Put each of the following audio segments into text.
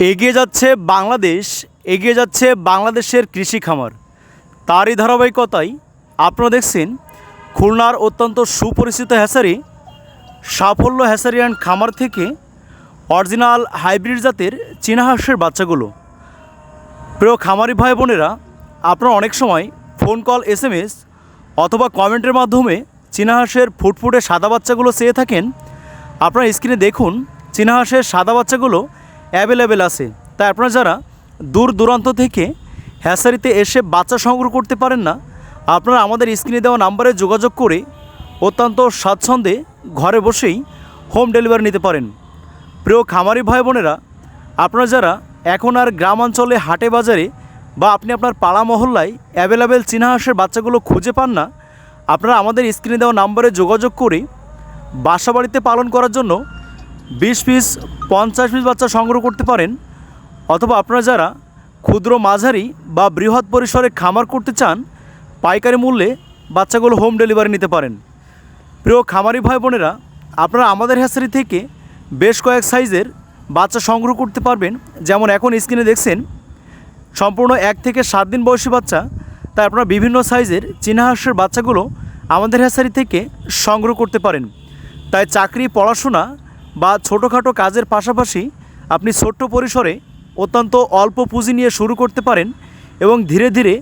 এগিয়ে যাচ্ছে বাংলাদেশ, এগিয়ে যাচ্ছে বাংলাদেশের কৃষি খামার। তারই ধারাবাহিকতায় আপনারা দেখছেন খুলনার অত্যন্ত সুপরিচিত হ্যাসারি, সাফল্য হ্যাসারি অ্যান্ড খামার থেকে অরিজিনাল হাইব্রিড জাতের চীনা হাঁসের বাচ্চাগুলো। প্রিয় খামারি ভাই বোনেরা, আপনারা অনেক সময় phone call S M S অথবা কমেন্টের মাধ্যমে চীনা হাঁসের ফুটফুটে সাদা বাচ্চাগুলো চেয়ে থাকেন। আপনারা স্ক্রিনে দেখুন, চীনা হাঁসের সাদা বাচ্চাগুলো অ্যাভেলেবেল আছে। তাই আপনারা যারা দূর দূরান্ত থেকে হ্যাসারিতে এসে বাচ্চা সংগ্রহ করতে পারেন না, আপনারা আমাদের স্ক্রিনে দেওয়া নাম্বারে যোগাযোগ করে অত্যন্ত স্বাচ্ছন্দ্যে ঘরে বসেই হোম ডেলিভারি নিতে পারেন। প্রিয় খামারি ভাই বোনেরা, আপনারা যারা এখন আর গ্রামাঞ্চলে হাটে বাজারে বা আপনি আপনার পাড়া মহল্লায় অ্যাভেলেবেল চীনা হাঁসের বাচ্চাগুলো খুঁজে পান না, আপনারা আমাদের স্ক্রিনে দেওয়া নাম্বারে যোগাযোগ করে বাসা বাড়িতে পালন করার জন্য বিশ পিস, পঞ্চাশ পিস বাচ্চা সংগ্রহ করতে পারেন। অথবা আপনারা যারা ক্ষুদ্র মাঝারি বা বৃহৎ পরিসরে খামার করতে চান, পাইকারি মূল্যে বাচ্চাগুলো হোম ডেলিভারি নিতে পারেন। প্রিয় খামারি ভাই বোনেরা, আপনারা আমাদের হ্যাসারি থেকে বেশ কয়েক সাইজের বাচ্চা সংগ্রহ করতে পারবেন। যেমন এখন স্ক্রিনে দেখছেন, সম্পূর্ণ এক থেকে সাত দিন বয়সী বাচ্চা। তাই আপনারা বিভিন্ন সাইজের চীনা হাঁসের বাচ্চাগুলো আমাদের হ্যাসারি থেকে সংগ্রহ করতে পারেন। তাই চাকরি, পড়াশোনা বা ছোটোখাটো কাজের পাশাপাশি আপনি ছোট্ট পরিসরে অত্যন্ত অল্প পুঁজি নিয়ে শুরু করতে পারেন এবং ধীরে ধীরে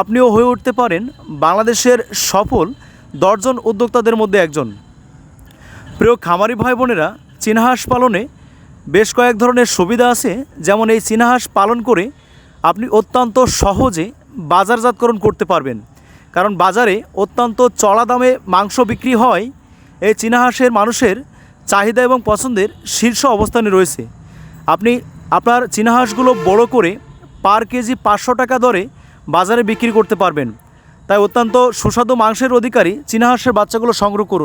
আপনিও হয়ে উঠতে পারেন বাংলাদেশের সফল দশজন উদ্যোক্তাদের মধ্যে একজন। প্রিয় খামারি ভাই বোনেরা চীনাহাঁস পালনে বেশ কয়েক ধরনের সুবিধা আছে, যেমন এই চীনা হাঁস পালন করে আপনি অত্যন্ত সহজে বাজারজাতকরণ করতে পারবেন। কারণ বাজারে অত্যন্ত চড়া দামে মাংস বিক্রি হয়, এই চীনা হাঁসের মানুষের চাহিদা এবং পছন্দের শীর্ষ অবস্থানে রয়েছে। আপনি আপনার চীনা হাঁসগুলো বড় করে পার কেজি পাঁচশো টাকা দরে বাজারে বিক্রি করতে পারবেন। তাই অত্যন্ত সুস্বাদু মাংসের অধিকারী চীনাহাঁসের বাচ্চাগুলো সংগ্রহ করুন।